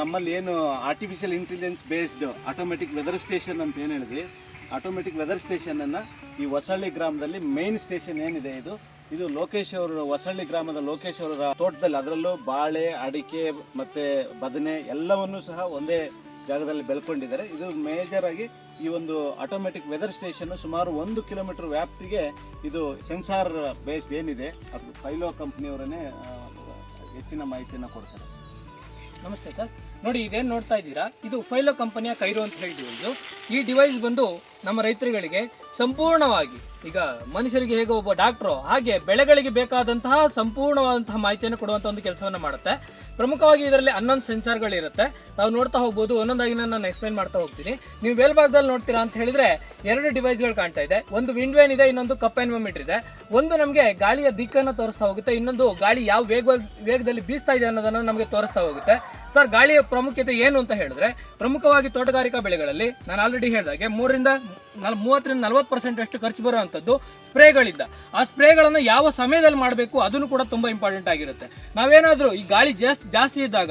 ನಮ್ಮಲ್ಲಿ ಏನು artificial intelligence based automatic weather station ಅಂತ ಏನು ಹೇಳಿದ್ವಿ? ಆಟೋಮೆಟಿಕ್ ವೆದರ್ ಸ್ಟೇಷನ್ ಅನ್ನ ಈ ಹೊಸಳ್ಳಿ ಗ್ರಾಮದಲ್ಲಿ ಮೇನ್ ಸ್ಟೇಷನ್ ಏನಿದೆ ಇದು? ಇದು ಲೋಕೇಶ್ ಅವರು ಹೊಸಳ್ಳಿ ಗ್ರಾಮದ ಲೋಕೇಶ್ ಅವರ ತೋಟದಲ್ಲಿ ಅದರಲ್ಲೂ ಬಾಳೆ, ಅಡಿಕೆ ಮತ್ತೆ ಬದನೆ ಎಲ್ಲವನ್ನೂ ಸಹ ಒಂದೇ ಜಾಗದಲ್ಲಿ ಬೆಳ್ಕೊಂಡಿದ್ದಾರೆ. ಇದು ಮೇಜರ್ ಆಗಿ ಈ ಒಂದು ಆಟೋಮೆಟಿಕ್ ವೆದರ್ ಸ್ಟೇಷನ್ ಸುಮಾರು ಒಂದು ಕಿಲೋಮೀಟರ್ ವ್ಯಾಪ್ತಿಗೆ ಇದು ಸೆನ್ಸಾರ್ ಬೇಸ್ಡ್ ಏನಿದೆ? ಅದು ಫೈಲೋ ಕಂಪ್ನಿಯವರೇ ಹೆಚ್ಚಿನ ಮಾಹಿತಿಯನ್ನು ಕೊಡ್ತಾರೆ. ನಮಸ್ತೆ ಸರ್. ನೋಡಿ, ಇದೇನು ನೋಡ್ತಾ ಇದ್ದೀರಾ? ಇದು ಫೈಲೋ ಕಂಪನಿಯ ಕೈರು ಅಂತ ಹೇಳ್ತೀವಿ ಇದು. ಈ ಡಿವೈಸ್ ಬಂದು ನಮ್ಮ ರೈತರುಗಳಿಗೆ ಸಂಪೂರ್ಣವಾಗಿ. ಈಗ ಮನುಷ್ಯರಿಗೆ ಹೇಗೆ ಒಬ್ಬ ಡಾಕ್ಟ್ರು, ಹಾಗೆ ಬೆಳೆಗಳಿಗೆ ಬೇಕಾದಂತಹ ಸಂಪೂರ್ಣವಾದಂತಹ ಮಾಹಿತಿಯನ್ನು ಕೊಡುವಂತ ಒಂದು ಕೆಲಸವನ್ನು ಮಾಡುತ್ತೆ. ಪ್ರಮುಖವಾಗಿ ಇದರಲ್ಲಿ ಹನ್ನೊಂದು ಸೆನ್ಸಾರ್ಗಳಿರುತ್ತೆ ನಾವು ನೋಡ್ತಾ ಹೋಗ್ಬೋದು. ಒಂದೊಂದಾಗಿ ನಾನು ಎಕ್ಸ್ಪ್ಲೈನ್ ಮಾಡ್ತಾ ಹೋಗ್ತೀನಿ. ನೀವು ಮೇಲ್ಭಾಗದಲ್ಲಿ ನೋಡ್ತೀರಾ ಅಂತ ಹೇಳಿದ್ರೆ ಎರಡು ಡಿವೈಸ್ಗಳು ಕಾಣ್ತಾ ಇದೆ. ಒಂದು ವಿಂಡ್ ವೇನ್ ಇದೆ ಇನ್ನೊಂದು ಕಪ್ ಎನ್ವೋಮೀಟರ್ ಇದೆ. ಒಂದು ನಮಗೆ ಗಾಳಿಯ ದಿಕ್ಕನ್ನು ತೋರಿಸ್ತಾ ಹೋಗುತ್ತೆ. ಇನ್ನೊಂದು ಗಾಳಿ ಯಾವ ವೇಗ ವೇಗದಲ್ಲಿ ಬೀಸ್ತಾ ಇದೆ ಅನ್ನೋದನ್ನು ನಮಗೆ ತೋರಿಸ್ತಾ ಹೋಗುತ್ತೆ. ಸರ್ ಗಾಳಿಯ ಪ್ರಾಮುಖ್ಯತೆ ಏನು ಅಂತ ಹೇಳಿದ್ರೆ, ಪ್ರಮುಖವಾಗಿ ತೋಟಗಾರಿಕಾ ಬೆಳೆಗಳಲ್ಲಿ ನಾನು ಆಲ್ರೆಡಿ ಹೇಳಿದಾಗೆ ಮೂರರಿಂದ ಮೂವತ್ತರಿಂದ ನಲವತ್ತು ಪರ್ಸೆಂಟ್ ಅಷ್ಟು ಖರ್ಚು ಬರುವಂಥದ್ದು ಸ್ಪ್ರೇಗಳಿಂದ. ಆ ಸ್ಪ್ರೇಗಳನ್ನು ಯಾವ ಸಮಯದಲ್ಲಿ ಮಾಡಬೇಕು ಅದನ್ನು ಕೂಡ ತುಂಬಾ ಇಂಪಾರ್ಟೆಂಟ್ ಆಗಿರುತ್ತೆ. ನಾವೇನಾದರೂ ಈ ಗಾಳಿ ಜಾಸ್ತಿ ಜಾಸ್ತಿ ಇದ್ದಾಗ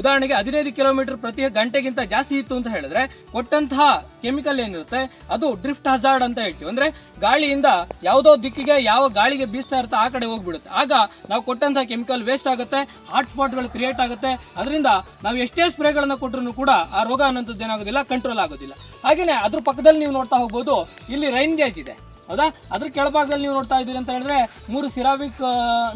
ಉದಾಹರಣೆಗೆ ಹದಿನೈದು ಕಿಲೋಮೀಟರ್ ಪ್ರತಿ ಗಂಟೆಗಿಂತ ಜಾಸ್ತಿ ಇತ್ತು ಅಂತ ಹೇಳಿದ್ರೆ ಕೊಟ್ಟಂತಹ ಕೆಮಿಕಲ್ ಏನಿರುತ್ತೆ, ಅದು ಡ್ರಿಫ್ಟ್ ಹಜಾರ್ಡ್ ಅಂತ ಹೇಳ್ತೀವಿ. ಅಂದ್ರೆ ಗಾಳಿಯಿಂದ ಯಾವುದೋ ದಿಕ್ಕಿಗೆ ಯಾವ ಗಾಳಿಗೆ ಬೀಸ್ತಾ ಇರುತ್ತೆ ಆ ಕಡೆ ಹೋಗ್ಬಿಡುತ್ತೆ. ಆಗ ನಾವು ಕೊಟ್ಟಂತಹ ಕೆಮಿಕಲ್ ವೇಸ್ಟ್ ಆಗುತ್ತೆ ಹಾಟ್ ಸ್ಪಾಟ್ಗಳು ಕ್ರಿಯೇಟ್ ಆಗುತ್ತೆ. ಅದರಿಂದ ನಾವು ಎಷ್ಟೇ ಸ್ಪ್ರೇಗಳನ್ನ ಕೊಟ್ಟರು ಕೂಡ ಆ ರೋಗ ಅನ್ನೋಂಥದ್ದು ಏನಾಗೋದಿಲ್ಲ ಕಂಟ್ರೋಲ್ ಆಗೋದಿಲ್ಲ. ಹಾಗೆಯೇ ಅದ್ರ ಪಕ್ಕದಲ್ಲಿ ನೀವು ನೋಡ್ತಾ ಹೋಗ್ಬೋದು, ಇಲ್ಲಿ ರೈನ್ ಗೇಜ್ ಇದೆ. ಹೌದಾ? ಅದ್ರ ಕೆಳಭಾಗದಲ್ಲಿ ನೀವು ನೋಡ್ತಾ ಇದ್ದೀರಿ ಅಂತ ಹೇಳಿದ್ರೆ ಮೂರು ಸಿರಾವಿಕ್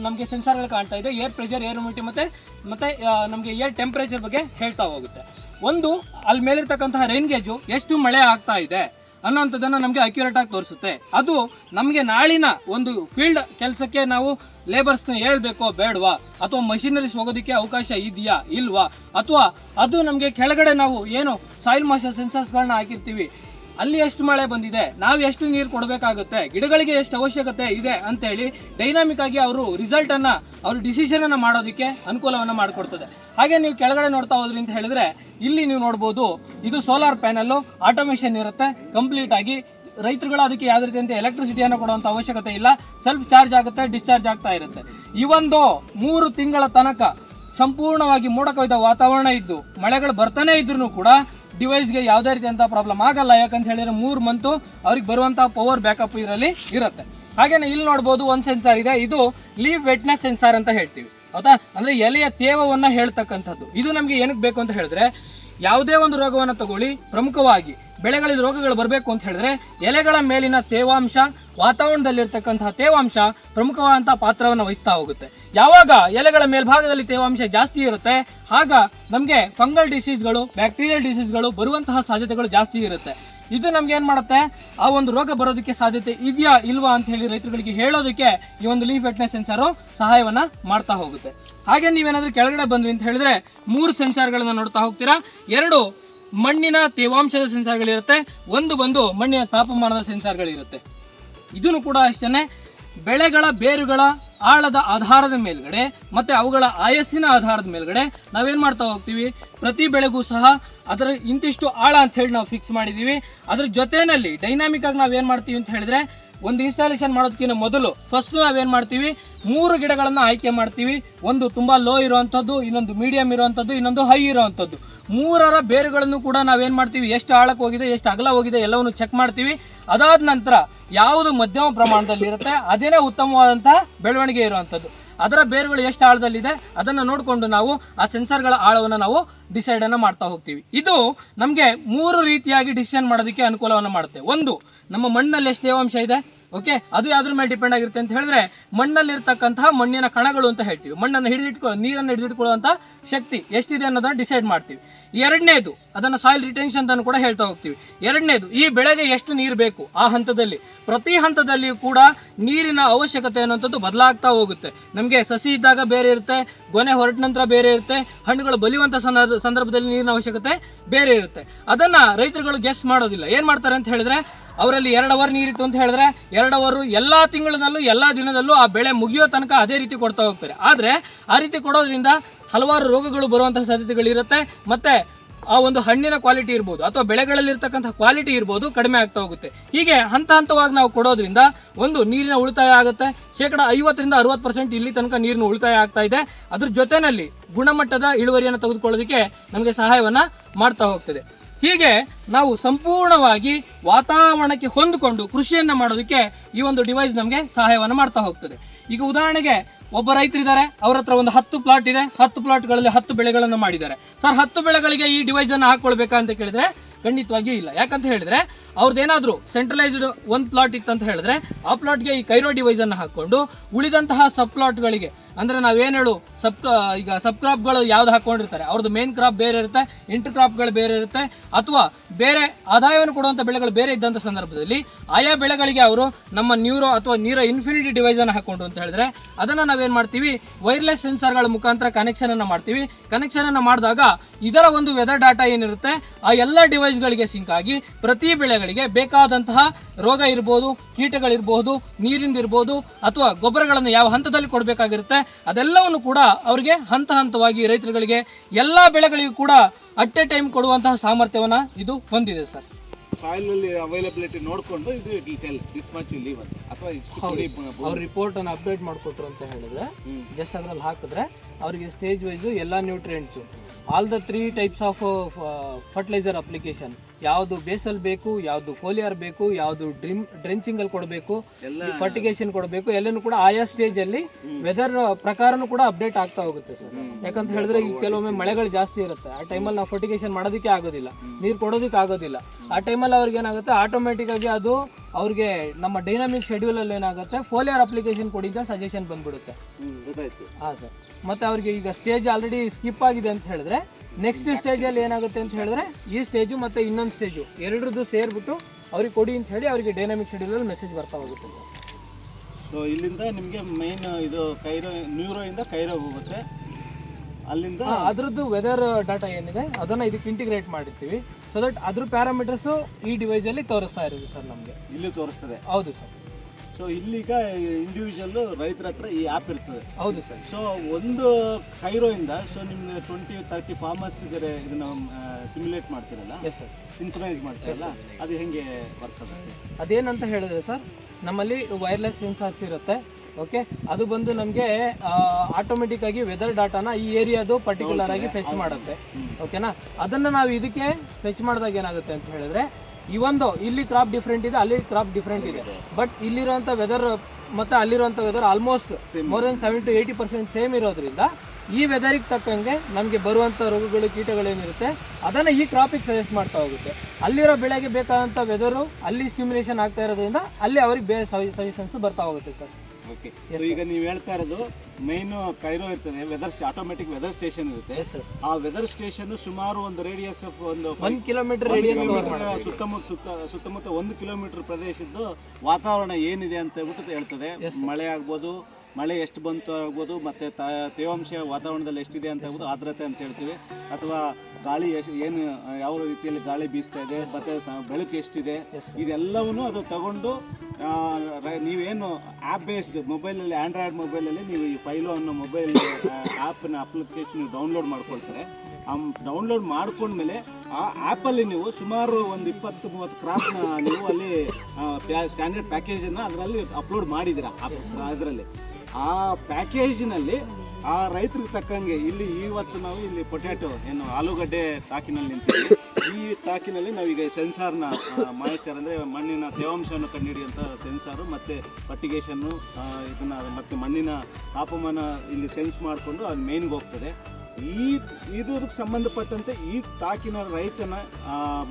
ನಮಗೆ ಸೆನ್ಸಾರ್ಗಳು ಕಾಣ್ತಾ ಇದೆ. ಏರ್ ಪ್ರೆಷರ್ ಏರ್ ಹ್ಯೂಮಿಟಿ ಮತ್ತೆ ಮತ್ತೆ ನಮಗೆ ಏರ್ ಟೆಂಪರೇಚರ್ ಬಗ್ಗೆ ಹೇಳ್ತಾ ಹೋಗುತ್ತೆ. ಒಂದು, ಅಲ್ಲಿ ಮೇಲಿರ್ತಕ್ಕಂತಹ ರೈನ್ ಗೇಜು ಎಷ್ಟು ಮಳೆ ಆಗ್ತಾ ಇದೆ ಅನ್ನೋಂಥದ್ದನ್ನು ನಮಗೆ ಅಕ್ಯುರೇಟ್ ಆಗಿ ತೋರಿಸುತ್ತೆ. ಅದು ನಮಗೆ ನಾಳಿನ ಒಂದು ಫೀಲ್ಡ್ ಕೆಲಸಕ್ಕೆ ನಾವು ಲೇಬರ್ಸ್ನ ಹೇಳ್ಬೇಕೋ ಬೇಡವಾ? ಅಥವಾ ಮಷಿನರೀಸ್ ಹೋಗೋದಕ್ಕೆ ಅವಕಾಶ ಇದೆಯಾ, ಇಲ್ವಾ? ಅಥವಾ ಅದು ನಮಗೆ ಕೆಳಗಡೆ ನಾವು ಏನು ಸಾಯಿಲ್ ಮಾಸ್ಟರ್ ಸೆನ್ಸರ್ಸ್ಗಳನ್ನ ಹಾಕಿರ್ತೀವಿ ಅಲ್ಲಿ ಎಷ್ಟು ಮಳೆ ಬಂದಿದೆ, ನಾವು ಎಷ್ಟು ನೀರು ಕೊಡಬೇಕಾಗುತ್ತೆ, ಗಿಡಗಳಿಗೆ ಎಷ್ಟು ಅವಶ್ಯಕತೆ ಇದೆ ಅಂತೇಳಿ ಡೈನಾಮಿಕ್ ಆಗಿ ಅವರು ರಿಸಲ್ಟನ್ನು ಅವರು ಡಿಸಿಷನ್ ಅನ್ನ ಮಾಡೋದಕ್ಕೆ ಅನುಕೂಲವನ್ನ ಮಾಡಿಕೊಡ್ತದೆ. ಹಾಗೆ ನೀವು ಕೆಳಗಡೆ ನೋಡ್ತಾ ಹೋದ್ರಿ ಅಂತ ಹೇಳಿದ್ರೆ, ಇಲ್ಲಿ ನೀವು ನೋಡ್ಬೋದು, ಇದು ಸೋಲಾರ್ ಪ್ಯಾನಲ್ಲು ಆಟೋಮೇಷನ್ ಇರುತ್ತೆ ಕಂಪ್ಲೀಟ್ ಆಗಿ ರೈತರುಗಳು ಅದಕ್ಕೆ ಯಾವುದೇ ರೀತಿಯಂತೆ ಎಲೆಕ್ಟ್ರಿಸಿಟಿಯನ್ನು ಕೊಡುವಂತ ಅವಶ್ಯಕತೆ ಇಲ್ಲ ಸೆಲ್ಫ್ ಚಾರ್ಜ್ ಆಗುತ್ತೆ ಡಿಸ್ಚಾರ್ಜ್ ಆಗ್ತಾ ಇರುತ್ತೆ. ಈ ಒಂದು ಮೂರು ತಿಂಗಳ ತನಕ ಸಂಪೂರ್ಣವಾಗಿ ಮೋಡ ಕವಿದ ವಾತಾವರಣ ಇದ್ದು, ಮಳೆಗಳು ಬರ್ತಾನೆ ಇದ್ರೂ ಕೂಡ ಡಿವೈಸ್ಗೆ ಯಾವುದೇ ರೀತಿಯಂಥ ಪ್ರಾಬ್ಲಮ್ ಆಗಲ್ಲ. ಯಾಕಂತ ಹೇಳಿದ್ರೆ ಮೂರು ಮಂತು ಅವ್ರಿಗೆ ಬರುವಂಥ ಪವರ್ ಬ್ಯಾಕಪ್ ಇದರಲ್ಲಿ ಇರುತ್ತೆ. ಹಾಗೇನೆ ಇಲ್ಲಿ ನೋಡ್ಬೋದು ಒಂದು ಸೆನ್ಸಾರ್ ಇದೆ. ಇದು ಲೀವ್ ವೆಟ್ನೆಸ್ ಸೆನ್ಸಾರ್ ಅಂತ ಹೇಳ್ತೀವಿ. ಹೌದಾ? ಅಂದರೆ ಎಲೆಯ ತೇವವನ್ನು ಹೇಳ್ತಕ್ಕಂಥದ್ದು. ಇದು ನಮಗೆ ಏನಕ್ಕೆ ಬೇಕು ಅಂತ ಹೇಳಿದ್ರೆ, ಯಾವುದೇ ಒಂದು ರೋಗವನ್ನು ತಗೊಳ್ಳಿ, ಪ್ರಮುಖವಾಗಿ ಬೆಳೆಗಳಲ್ಲಿ ರೋಗಗಳು ಬರಬೇಕು ಅಂತ ಹೇಳಿದ್ರೆ ಎಲೆಗಳ ಮೇಲಿನ ತೇವಾಂಶ, ವಾತಾವರಣದಲ್ಲಿರ್ತಕ್ಕಂತಹ ತೇವಾಂಶ ಪ್ರಮುಖವಾದಂತಹ ಪಾತ್ರವನ್ನು ವಹಿಸ್ತಾ ಹೋಗುತ್ತೆ. ಯಾವಾಗ ಎಲೆಗಳ ಮೇಲ್ಭಾಗದಲ್ಲಿ ತೇವಾಂಶ ಜಾಸ್ತಿ ಇರುತ್ತೆ, ಆಗ ನಮಗೆ ಫಂಗಲ್ ಡಿಸೀಸ್ಗಳು, ಬ್ಯಾಕ್ಟೀರಿಯಲ್ ಡಿಸೀಸ್ಗಳು ಬರುವಂತಹ ಸಾಧ್ಯತೆಗಳು ಜಾಸ್ತಿ ಇರುತ್ತೆ. ಇದು ನಮ್ಗೆ ಏನ್ ಮಾಡುತ್ತೆ? ಆ ಒಂದು ರೋಗ ಬರೋದಕ್ಕೆ ಸಾಧ್ಯತೆ ಇದೆಯಾ ಇಲ್ವಾ ಅಂತ ಹೇಳಿ ರೈತರುಗಳಿಗೆ ಹೇಳೋದಕ್ಕೆ ಈ ಒಂದು ಲೀಫ್ ಫಿಟ್ನೆಸ್ ಸೆನ್ಸರ್ ಸಹಾಯವನ್ನ ಮಾಡ್ತಾ ಹೋಗುತ್ತೆ. ಹಾಗೆ ನೀವೇನಾದ್ರೂ ಕೆಳಗಡೆ ಬಂದ್ರಿ ಅಂತ ಹೇಳಿದ್ರೆ ಮೂರು ಸೆನ್ಸಾರ್ಗಳನ್ನು ನೋಡ್ತಾ ಹೋಗ್ತೀರಾ. ಎರಡು ಮಣ್ಣಿನ ತೇವಾಂಶದ ಸೆನ್ಸಾರ್ಗಳಿರುತ್ತೆ. ಒಂದು ಬಂದು ಮಣ್ಣಿನ ತಾಪಮಾನದ ಸೆನ್ಸಾರ್ಗಳಿರುತ್ತೆ. ಇದನ್ನು ಕೂಡ ಅಷ್ಟೇ ಬೆಳೆಗಳ ಬೇರುಗಳ ಆಳದ ಆಧಾರದ ಮೇಲ್ಗಡೆ ಮತ್ತೆ ಅವುಗಳ ಆಯಸ್ಸಿನ ಆಧಾರದ ಮೇಲ್ಗಡೆ ನಾವೇನು ಮಾಡ್ತಾ ಹೋಗ್ತೀವಿ? ಪ್ರತಿ ಬೆಳೆಗೂ ಸಹ ಅದರ ಇಂತಿಷ್ಟು ಆಳ ಅಂತ ಹೇಳಿ ನಾವು ಫಿಕ್ಸ್ ಮಾಡಿದೀವಿ. ಅದ್ರ ಜೊತೆಯಲ್ಲಿ ಡೈನಾಮಿಕ್ ಆಗಿ ನಾವೇನ್ ಮಾಡ್ತೀವಿ ಅಂತ ಹೇಳಿದ್ರೆ ಒಂದು ಇನ್ಸ್ಟಾಲೇಷನ್ ಮಾಡೋದಕ್ಕಿಂತ ಮೊದಲು ಫಸ್ಟ್ ನಾವೇನು ಮಾಡ್ತೀವಿ? ಮೂರು ಗಿಡಗಳನ್ನು ಆಯ್ಕೆ ಮಾಡ್ತೀವಿ. ಒಂದು ತುಂಬಾ ಲೋ ಇರುವಂತದ್ದು, ಇನ್ನೊಂದು ಮೀಡಿಯಂ ಇರುವಂಥದ್ದು ಇನ್ನೊಂದು ಹೈ ಇರುವಂಥದ್ದು ಮೂರರ ಬೇರುಗಳನ್ನು ಕೂಡ ನಾವೇನು ಮಾಡ್ತೀವಿ? ಎಷ್ಟು ಆಳಕ್ಕೆ ಹೋಗಿದೆ, ಎಷ್ಟು ಅಗಲ ಹೋಗಿದೆ ಎಲ್ಲವನ್ನು ಚೆಕ್ ಮಾಡ್ತೀವಿ. ಅದಾದ ನಂತರ ಯಾವುದು ಮಧ್ಯಮ ಪ್ರಮಾಣದಲ್ಲಿ ಇರುತ್ತೆ ಅದೇನೇ ಉತ್ತಮವಾದಂತಹ ಬೆಳವಣಿಗೆ ಇರುವಂತದ್ದು. ಅದರ ಬೇರುಗಳು ಎಷ್ಟು ಆಳದಲ್ಲಿದೆ ಅದನ್ನ ನೋಡಿಕೊಂಡು ನಾವು ಆ ಸೆನ್ಸರ್ಗಳ ಆಳವನ್ನು ನಾವು ಡಿಸೈಡ್ ಅನ್ನ ಮಾಡ್ತಾ ಹೋಗ್ತೀವಿ. ಇದು ನಮಗೆ ಮೂರು ರೀತಿಯಾಗಿ ಡಿಸಿಷನ್ ಮಾಡೋದಕ್ಕೆ ಅನುಕೂಲವನ್ನು ಮಾಡುತ್ತೆ. ಒಂದು, ನಮ್ಮ ಮಣ್ಣಲ್ಲಿ ಎಷ್ಟು ತೇವಾಂಶ ಇದೆ? ಓಕೆ? ಅದು ಯಾವ್ದ್ರ ಮೇಲೆ ಡಿಪೆಂಡ್ ಆಗಿರುತ್ತೆ ಅಂತ ಹೇಳಿದ್ರೆ ಮಣ್ಣಲ್ಲಿ ಇರ್ತಕ್ಕಂತಹ ಮಣ್ಣಿನ ಕಣಗಳು ಅಂತ ಹೇಳ್ತೀವಿ. ಮಣ್ಣನ್ನು ಹಿಡಿದಿಟ್ಕೊ, ನೀರನ್ನು ಹಿಡಿದಿಟ್ಕೊಳ್ಳುವಂತ ಶಕ್ತಿ ಎಷ್ಟಿದೆ ಅನ್ನೋದನ್ನ ಡಿಸೈಡ್ ಮಾಡ್ತೀವಿ. ಎರಡನೇದು, ಅದನ್ನ ಸಾಯಿಲ್ ರಿಟೆನ್ಷನ್ ಅಂತ ಕೂಡ ಹೇಳ್ತಾ ಹೋಗ್ತೀವಿ. ಎರಡನೇದು, ಈ ಬೆಳೆಗೆ ಎಷ್ಟು ನೀರು ಬೇಕು? ಆ ಹಂತದಲ್ಲಿ. ಪ್ರತಿ ಹಂತದಲ್ಲಿಯೂ ಕೂಡ ನೀರಿನ ಅವಶ್ಯಕತೆ ಅನ್ನುವಂಥದ್ದು ಬದಲಾಗ್ತಾ ಹೋಗುತ್ತೆ. ನಮಗೆ ಸಸಿ ಇದ್ದಾಗ ಬೇರೆ ಇರುತ್ತೆ, ಗೊನೆ ಹೊರಟ ನಂತರ ಬೇರೆ ಇರುತ್ತೆ, ಹಣ್ಣುಗಳು ಸಂದರ್ಭ- ಸಂದರ್ಭದಲ್ಲಿ ನೀರಿನ ಅವಶ್ಯಕತೆ ಬೇರೆ ಇರುತ್ತೆ. ಅದನ್ನ ರೈತರುಗಳು ಗೆಸ್ ಮಾಡೋದಿಲ್ಲ. ಏನು ಮಾಡ್ತಾರೆ ಅಂತ ಹೇಳಿದ್ರೆ ಅವರಲ್ಲಿ ಎರಡು ಅವರ್ ನೀರಿತ್ತು ಅಂತ ಹೇಳಿದ್ರೆ ಎರಡು ಅವರು ಎಲ್ಲ ತಿಂಗಳಿನಲ್ಲೂ ಎಲ್ಲ ದಿನದಲ್ಲೂ ಆ ಬೆಳೆ ಮುಗಿಯೋ ತನಕ ಅದೇ ರೀತಿ ಕೊಡ್ತಾ ಹೋಗ್ತಾರೆ. ಆದರೆ ಆ ರೀತಿ ಕೊಡೋದ್ರಿಂದ ಹಲವಾರು ರೋಗಗಳು ಬರುವಂತಹ ಸಾಧ್ಯತೆಗಳಿರುತ್ತೆ. ಮತ್ತೆ ಆ ಒಂದು ಹಣ್ಣಿನ ಕ್ವಾಲಿಟಿ ಇರ್ಬೋದು ಅಥವಾ ಬೆಳೆಗಳಲ್ಲಿರ್ತಕ್ಕಂಥ ಕ್ವಾಲಿಟಿ ಇರ್ಬೋದು ಕಡಿಮೆ ಆಗ್ತಾ ಹೋಗುತ್ತೆ. ಹೀಗೆ ಹಂತ ಹಂತವಾಗಿ ನಾವು ಕೊಡೋದ್ರಿಂದ ಒಂದು ನೀರಿನ ಉಳಿತಾಯ ಆಗುತ್ತೆ. ಶೇಕಡ ಐವತ್ತರಿಂದ ಅರವತ್ತು ಪರ್ಸೆಂಟ್ ಇಲ್ಲಿ ತನಕ ನೀರಿನ ಉಳಿತಾಯ ಆಗ್ತಾ ಇದೆ. ಅದ್ರ ಜೊತೆಯಲ್ಲಿ ಗುಣಮಟ್ಟದ ಇಳುವರಿಯನ್ನು ತೆಗೆದುಕೊಳ್ಳೋದಕ್ಕೆ ನಮಗೆ ಸಹಾಯವನ್ನು ಮಾಡ್ತಾ ಹೋಗ್ತದೆ. ಹೀಗೆ ನಾವು ಸಂಪೂರ್ಣವಾಗಿ ವಾತಾವರಣಕ್ಕೆ ಹೊಂದಿಕೊಂಡು ಕೃಷಿಯನ್ನು ಮಾಡೋದಕ್ಕೆ ಈ ಒಂದು ಡಿವೈಸ್ ನಮಗೆ ಸಹಾಯವನ್ನು ಮಾಡ್ತಾ ಹೋಗ್ತದೆ. ಈಗ ಉದಾಹರಣೆಗೆ ಒಬ್ಬ ರೈತರಿದ್ದಾರೆ, ಅವ್ರ ಹತ್ರ ಒಂದು ಹತ್ತು ಪ್ಲಾಟ್ ಇದೆ, ಹತ್ತು ಪ್ಲಾಟ್ಗಳಲ್ಲಿ ಹತ್ತು ಬೆಳೆಗಳನ್ನು ಮಾಡಿದ್ದಾರೆ. ಸರ್, ಹತ್ತು ಬೆಳೆಗಳಿಗೆ ಈ ಡಿವೈಸ್ ಅನ್ನು ಹಾಕೊಳ್ಬೇಕಾ ಅಂತ ಕೇಳಿದ್ರೆ ಖಂಡಿತವಾಗಿಯೂ ಇಲ್ಲ. ಯಾಕಂತ ಹೇಳಿದ್ರೆ, ಅವ್ರದ್ದೇನಾದರೂ ಸೆಂಟ್ರಲೈಸ್ಡ್ ಒಂದು ಪ್ಲಾಟ್ ಇತ್ತು ಅಂತ ಹೇಳಿದ್ರೆ, ಆ ಪ್ಲಾಟ್ಗೆ ಈ ಕೈರೋ ಡಿವೈಸ್ ಅನ್ನು ಹಾಕೊಂಡು ಉಳಿದಂತಹ ಸಬ್ ಪ್ಲಾಟ್ಗಳಿಗೆ ಅಂದ್ರೆ ನಾವೇನು ಹೇಳು ಸಬ್ ಈಗ ಸಬ್ ಕ್ರಾಪ್ಗಳು ಯಾವ್ದು ಹಾಕೊಂಡಿರ್ತಾರೆ? ಅವ್ರದ್ದು ಮೇನ್ ಕ್ರಾಪ್ ಬೇರೆ ಇರುತ್ತೆ ಇಂಟರ್ ಕ್ರಾಪ್ಗಳು ಬೇರೆ ಇರುತ್ತೆ, ಅಥವಾ ಬೇರೆ ಆದಾಯವನ್ನು ಕೊಡುವಂಥ ಬೆಳೆಗಳು ಬೇರೆ ಇದ್ದಂಥ ಸಂದರ್ಭದಲ್ಲಿ, ಆಯಾ ಬೆಳೆಗಳಿಗೆ ಅವರು ನಮ್ಮ ನ್ಯೂರೋ ಅಥವಾ ನೀರೋ ಇನ್ಫಿನಿಟಿ ಡಿವೈಸ್ ಅನ್ನು ಹಾಕೊಂಡು ಅಂತ ಹೇಳಿದ್ರೆ, ಅದನ್ನ ನಾವೇನ್ ಮಾಡ್ತೀವಿ? ವೈರ್ಲೆಸ್ ಸೆನ್ಸರ್ಗಳ ಮುಖಾಂತರ ಕನೆಕ್ಷನ್ ಅನ್ನು ಮಾಡ್ತೀವಿ. ಕನೆಕ್ಷನ್ ಅನ್ನು ಮಾಡಿದಾಗ ಇದರ ಒಂದು ವೆದರ್ ಡಾಟಾ ಏನಿರುತ್ತೆ, ಆ ಎಲ್ಲ ಡಿವೈಸ್ಗಳಿಗೆ ಸಿಂಕ್ ಆಗಿ ಪ್ರತಿ ಬೆಳೆಗಳಿಗೆ ಬೇಕಾದಂತಹ ರೋಗ ಇರ್ಬೋದು ಕೀಟಗಳಿರ್ಬೋದು ನೀರಿಂದ ಇರ್ಬೋದು ಅಥವಾ ಗೊಬ್ಬರಗಳನ್ನು ಯಾವ ಹಂತದಲ್ಲಿ ಕೊಡಬೇಕಾಗಿರುತ್ತೆ ಅದೆಲ್ಲವನ್ನು ಕೂಡ ಅವರಿಗೆ ಹಂತ ಹಂತವಾಗಿ ರೈತರುಗಳಿಗೆ ಎಲ್ಲ ಬೆಳೆಗಳಿಗೂ ಕೂಡ ಅಟ್ ಎ ಟೈಮ್ ಕೊಡುವಂತಹ ಸಾಮರ್ಥ್ಯವನ್ನ ಇದು ಹೊಂದಿದೆ ಸರ್. ಸಾಯಿಲ್ ಅಲ್ಲಿ ಅವೈಲಬಿಲಿಟಿ ನೋಡ್ಕೊಂಡು ಇದು it tell this much you leave ಅಂತ ಅಥವಾ ಅವ್ರ ರಿಪೋರ್ಟ್ ಅನ್ನು ಅಪ್ಡೇಟ್ ಮಾಡಿಕೊಟ್ರು ಅಂತ ಹೇಳಿದ್ರೆ. ಜಸ್ಟ್ ಅದ್ರಲ್ಲಿ ಹಾಕಿದ್ರೆ ಅವರಿಗೆ ಸ್ಟೇಜ್ ವೈಸು ಎಲ್ಲ nutrients all the three types of fertiliser application ಯಾವುದು ಬೇಸಲ್ ಬೇಕು ಯಾವುದು ಫೋಲಿಯರ್ ಬೇಕು ಯಾವುದು ಡ್ರಿಮ್ ಡ್ರೆಂಚಿಂಗ್ ಅಲ್ಲಿ ಕೊಡಬೇಕು ಫರ್ಟಿಗೇಷನ್ ಕೊಡಬೇಕು ಎಲ್ಲನೂ ಕೂಡ ಆಯಾ ಸ್ಟೇಜ್ ಅಲ್ಲಿ ವೆದರ್ ಪ್ರಕಾರನೂ ಕೂಡ ಅಪ್ಡೇಟ್ ಆಗ್ತಾ ಹೋಗುತ್ತೆ ಸರ್. ಯಾಕಂತ ಹೇಳಿದ್ರೆ ಈಗ ಕೆಲವೊಮ್ಮೆ ಮಳೆಗಳು ಜಾಸ್ತಿ ಇರುತ್ತೆ. ಆ ಟೈಮಲ್ಲಿ ನಾವು ಫರ್ಟಿಗೇಷನ್ ಮಾಡೋದಕ್ಕೆ ಆಗೋದಿಲ್ಲ. ನೀರು ಕೊಡೋದಕ್ಕೆ ಆಗೋದಿಲ್ಲ. ಆ ಟೈಮಲ್ಲಿ ಅವ್ರಿಗೆ ಏನಾಗುತ್ತೆ ಆಟೋಮೆಟಿಕ್ ಆಗಿ ಅದು ಅವ್ರಿಗೆ ನಮ್ಮ ಡೈನಾಮಿಕ್ ಶೆಡ್ಯೂಲ್ ಅಲ್ಲಿ ಏನಾಗುತ್ತೆ ಫೋಲಿಯರ್ ಅಪ್ಲಿಕೇಶನ್ ಕೊಡಿ ಅಂತ ಸಜೆಷನ್ ಬಂದ್ಬಿಡುತ್ತೆ ಹಾ ಸರ್. ಮತ್ತೆ ಅವ್ರಿಗೆ ಈಗ ಸ್ಟೇಜ್ ಆಲ್ರೆಡಿ ಸ್ಕಿಪ್ ಆಗಿದೆ ಅಂತ ಹೇಳಿದ್ರೆ ನೆಕ್ಸ್ಟ್ ಸ್ಟೇಜ್ ಅಲ್ಲಿ ಏನಾಗುತ್ತೆ ಅಂತ ಹೇಳಿದ್ರೆ ಈ ಸ್ಟೇಜು ಮತ್ತೆ ಇನ್ನೊಂದು ಸ್ಟೇಜು ಎರಡರದ್ದು ಸೇರ್ಬಿಟ್ಟು ಅವ್ರಿಗೆ ಕೊಡಿ ಅಂತ ಹೇಳಿ ಅವರಿಗೆ ಡೈನಾಮಿಕ್ ಶೆಡ್ಯೂಲ್ ಅಲ್ಲಿ ಮೆಸೇಜ್ ಬರ್ತಾ ಹೋಗುತ್ತೆ. ಸರ್ ಸೊ ಇಲ್ಲಿಂದ ನಿಮಗೆ ಮೈನ್ ಇದು ಕೈರೋ ನ್ಯೂರೋ ಇಂದ ಕೈರೋ ಹೋಗುತ್ತೆ. ಅಲ್ಲಿಂದ ಅದರದ್ದು ವೆದರ್ ಡಾಟಾ ಏನಿದೆ ಅದನ್ನ ಇದಕ್ಕೆ ಇಂಟಿಗ್ರೇಟ್ ಮಾಡಿರ್ತೀವಿ. ಸೊ ದಟ್ ಅದ್ರ ಪ್ಯಾರಾಮೀಟರ್ಸ್ ಈ ಡಿವೈಸ್ ಅಲ್ಲಿ ತೋರಿಸ್ತಾ ಇರೋದು ಸರ್ ನಮಗೆ. ಇಲ್ಲಿ ತೋರಿಸ್ತದೆ. ಹೌದು ಸರ್. ಸೊ ಇಲ್ಲಿಗ ಇಂಡಿವಿಜುವಲ್ ರೈತರ ಹತ್ರ ಈ ಆ್ಯಪ್ ಇರ್ತದೆ. ಹೌದು ಸರ್. ಸೊ ಒಂದು ಕೈರೋ ಇಂದ ಸೊ ನಿಮ್ಮ ಟ್ವೆಂಟಿ ತರ್ಟಿ ಫಾರ್ಮರ್ಸ್ ಇದನ್ನ ಸಿಮ್ಯುಲೇಟ್ ಮಾಡ್ತೀರಲ್ಲ? ಸಿಂಕ್ರನೈಸ್ ಮಾಡ್ತೀರಲ್ಲ? ಅದು ಹೆಂಗೆ ಬರ್ತದೆ? ಅದೇನಂತ ಹೇಳಿದ್ರೆ ಸರ್ ನಮ್ಮಲ್ಲಿ ವೈರ್ಲೆಸ್ ಸೆನ್ಸಾರ್ಸ್ ಇರುತ್ತೆ ಓಕೆ ಅದು ಬಂದು ನಮಗೆ ಆಟೋಮೆಟಿಕ್ ಆಗಿ ವೆದರ್ ಡಾಟಾನ ಈ ಏರಿಯಾದು ಪರ್ಟಿಕ್ಯುಲರ್ ಆಗಿ ಫೆಚ್ ಮಾಡುತ್ತೆ ಓಕೆನಾ ಅದನ್ನು ನಾವು ಇದಕ್ಕೆ ಫೆಚ್ ಮಾಡಿದಾಗ ಏನಾಗುತ್ತೆ ಅಂತ ಹೇಳಿದ್ರೆ ಈ ಒಂದು ಇಲ್ಲಿ ಕ್ರಾಪ್ ಡಿಫ್ರೆಂಟ್ ಇದೆ ಅಲ್ಲಿ ಕ್ರಾಪ್ ಡಿಫ್ರೆಂಟ್ ಇದೆ. ಬಟ್ ಇಲ್ಲಿರುವಂಥ ವೆದರ್ ಮತ್ತೆ ಅಲ್ಲಿರುವಂಥ weather almost more than seven to eighty percent same ಇರೋದ್ರಿಂದ ಈ ವೆದರಿಗೆ ತಕ್ಕಂಗೆ ನಮಗೆ ಬರುವಂಥ ರೋಗಗಳು ಕೀಟಗಳು ಏನಿರುತ್ತೆ ಅದನ್ನು ಈ ಕ್ರಾಪಿಗೆ ಸಜೆಸ್ಟ್ ಮಾಡ್ತಾ ಹೋಗುತ್ತೆ. ಅಲ್ಲಿರೋ ಬೆಳೆಗೆ ಬೇಕಾದಂಥ ವೆದರು ಅಲ್ಲಿ ಸ್ಟಿಮ್ಯುಲೇಷನ್ ಆಗ್ತಾ ಇರೋದ್ರಿಂದ ಅಲ್ಲಿ ಅವ್ರಿಗೆ ಬೇರೆ ಸಜೆಷನ್ಸ್ ಬರ್ತಾ ಹೋಗುತ್ತೆ ಸರ್ ಓಕೆ ಈಗ ನೀವು ಹೇಳ್ತಾ ಇರೋದು ಮೈನ್ ಕೈರೋ ಇರ್ತದೆ ವೆದರ್ ಆಟೋಮೆಟಿಕ್ ವೆದರ್ ಸ್ಟೇಷನ್ ಇರುತ್ತೆ. ಆ ವೆದರ್ ಸ್ಟೇಷನ್ ಸುಮಾರು ಒಂದು ರೇಡಿಯಸ್ ಆಫ್ ಒಂದು ಒಂದು ಕಿಲೋಮೀಟರ್ ಸುತ್ತಮುತ್ತ ಸುತ್ತ ಸುತ್ತಮುತ್ತ ಒಂದು ಕಿಲೋಮೀಟರ್ ಪ್ರದೇಶದ್ದು ವಾತಾವರಣ ಏನಿದೆ ಅಂತ ಹೇಳ್ಬಿಟ್ಟು ಹೇಳ್ತದೆ. ಮಳೆ ಆಗ್ಬೋದು ಮಳೆ ಎಷ್ಟು ಬಂತು ಆಗ್ಬೋದು ಮತ್ತು ತ- ತೇವಾಂಶ ವಾತಾವರಣದಲ್ಲಿ ಎಷ್ಟಿದೆ ಅಂತ ಹೇಳ್ಬೋದು ಆರ್ದ್ರತೆ ಅಂತ ಹೇಳ್ತೀವಿ. ಅಥವಾ ಗಾಳಿ ಎಷ್ಟು ಏನು ಯಾವ ರೀತಿಯಲ್ಲಿ ಗಾಳಿ ಬೀಸ್ತಾ ಇದೆ ಮತ್ತು ಸ- ಬೆಳಕು ಎಷ್ಟಿದೆ ಇದೆಲ್ಲವನ್ನು ಅದು ತಗೊಂಡು ನೀವೇನು ಆ್ಯಪ್ ಬೇಸ್ಡ್ ಮೊಬೈಲಲ್ಲಿ ಆ್ಯಂಡ್ರಾಯ್ಡ್ ಮೊಬೈಲಲ್ಲಿ ನೀವು ಈ ಫೈಲೋ ಅನ್ನೋ ಮೊಬೈಲ್ ಆ್ಯಪ್ನ ಅಪ್ಲಿಕೇಶನ್ ಡೌನ್ಲೋಡ್ ಮಾಡ್ಕೊಳ್ತಾರೆ. ಡೌನ್ಲೋಡ್ ಮಾಡ್ಕೊಂಡ್ಮೇಲೆ ಆ ಆ್ಯಪಲ್ಲಿ ನೀವು ಸುಮಾರು ಒಂದು ಇಪ್ಪತ್ತು, ಮೂವತ್ತು ಕ್ರಾಪ್ನ ನೀವು ಅಲ್ಲಿ ಸ್ಟ್ಯಾಂಡರ್ಡ್ ಪ್ಯಾಕೇಜನ್ನು ಅದರಲ್ಲಿ ಅಪ್ಲೋಡ್ ಮಾಡಿದ್ದೀರಾ ಅದರಲ್ಲಿ. ಆ ಪ್ಯಾಕೇಜಿನಲ್ಲಿ ಆ ರೈತರಿಗೆ ತಕ್ಕಂಗೆ ಇಲ್ಲಿ ಇವತ್ತು ನಾವು ಇಲ್ಲಿ ಪೊಟ್ಯಾಟೊ ಏನು ಆಲೂಗಡ್ಡೆ ತಾಕಿನಲ್ಲಿ ನಿಂತಿದ್ದೀವಿ ಈ ತಾಕಿನಲ್ಲಿ ನಾವೀಗ ಸೆನ್ಸಾರ್ನ ಮಾಯಿಸ್ಟರ್ ಅಂದರೆ ಮಣ್ಣಿನ ತೇವಾಂಶವನ್ನು ಕಂಡುಹಿಡಿಯುವಂಥ ಸೆನ್ಸಾರು ಮತ್ತು ಪಟ್ಟಿಗೇಷನ್ನು ಇದನ್ನು ಮತ್ತು ಮಣ್ಣಿನ ತಾಪಮಾನ ಇಲ್ಲಿ ಸೆನ್ಸ್ ಮಾಡಿಕೊಂಡು ಅದು ಮೇನ್ಗೆ ಹೋಗ್ತದೆ. ಈ ಇದಕ್ಕೆ ಸಂಬಂಧಪಟ್ಟಂತೆ ಈ ತಾಕಿನ ರೈತನ